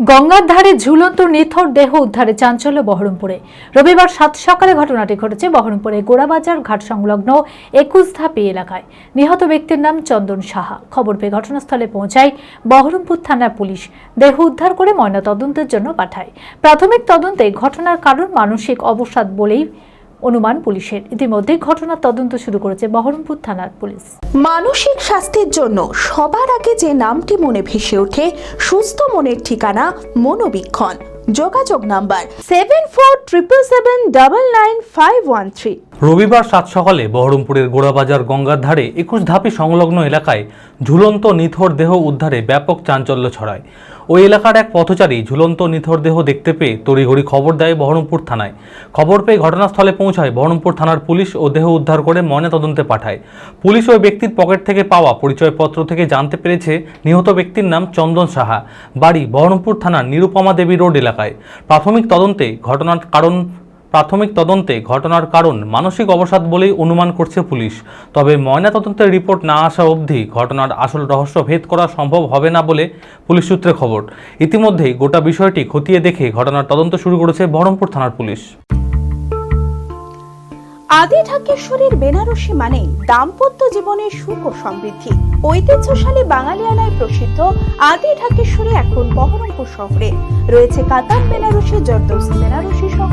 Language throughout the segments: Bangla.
গঙ্গার ধারে ঝুলন্ত নিথর দেহ উদ্ধারে চাঞ্চল্য বহরমপুরে। রবিবার সাত সকালে ঘটনাটি ঘটেছে বহরমপুরে গোড়াবাজার ঘাট সংলগ্ন একুশ ধাপি এলাকায়। নিহত ব্যক্তির নাম চন্দন সাহা। খবর পেয়ে ঘটনাস্থলে পৌঁছায় বহরমপুর থানার পুলিশ। দেহ উদ্ধার করে ময়নাতদন্তের জন্য পাঠায়। প্রাথমিক তদন্তে ঘটনার কারণ মানসিক অবসাদ বলেই অনুমান পুলিশের। ইতিমধ্যে ঘটনার তদন্ত শুরু করেছে বহরমপুর থানার পুলিশ। মানসিক স্বাস্থ্যের জন্য সবার আগে যে নামটি মনে ভেসে ওঠে সুস্থ মনের ঠিকানা মনোবীক্ষণ। যোগাযোগ number seven four triple seven double nine five one three রবিবার সাত সকালে বহরমপুরের গোড়াবাজার গঙ্গার ধারে একুশ ধাপি সংলগ্ন এলাকায় ঝুলন্ত নিথর দেহ উদ্ধারে ব্যাপক চাঞ্চল্য ছড়ায়। ওই এলাকার এক পথচারী ঝুলন্ত নিথর দেহ দেখতে পেয়ে তড়িঘড়ি খবর দেয় বহরমপুর থানায়। খবর পেয়ে ঘটনাস্থলে পৌঁছায় বহরমপুর থানার পুলিশ ও দেহ উদ্ধার করে ময়নাতদন্তে পাঠায়। পুলিশ ওই ব্যক্তির পকেট থেকে পাওয়া পরিচয়পত্র থেকে জানতে পেরেছে নিহত ব্যক্তির নাম চন্দন সাহা। বাড়ি বহরমপুর থানার নিরুপমা দেবী রোড এলাকায়। প্রাথমিক তদন্তে ঘটনার কারণ প্রাথমিক তদন্তে ঘটনার কারণ মানসিক অবসাদ বলেই অনুমান করছে পুলিশ। তবে ময়নাতদন্তের রিপোর্ট না আসা অবধি ঘটনার আসল রহস্য ভেদ করা সম্ভব হবে না বলে পুলিশ সূত্রে খবর। ইতিমধ্যেই গোটা বিষয়টি খতিয়ে দেখে ঘটনার তদন্ত শুরু করেছে বহরমপুর থানার পুলিশ। আদি ঢাকেশ্বরীর বেনারসি মানে দাম্পত্য জীবনের সুখ ও সমৃদ্ধি। ঐতিহ্যশালী বাঙালিয়ানায় প্রসিদ্ধ আদি ঢাকেশ্বরী এখন বহরমপুর শহরে। রয়েছে কাতার বেনারসি জর্দোস বেনারসি সহ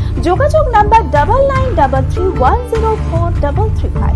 যোগাযোগ number double nine double three one zero four double three five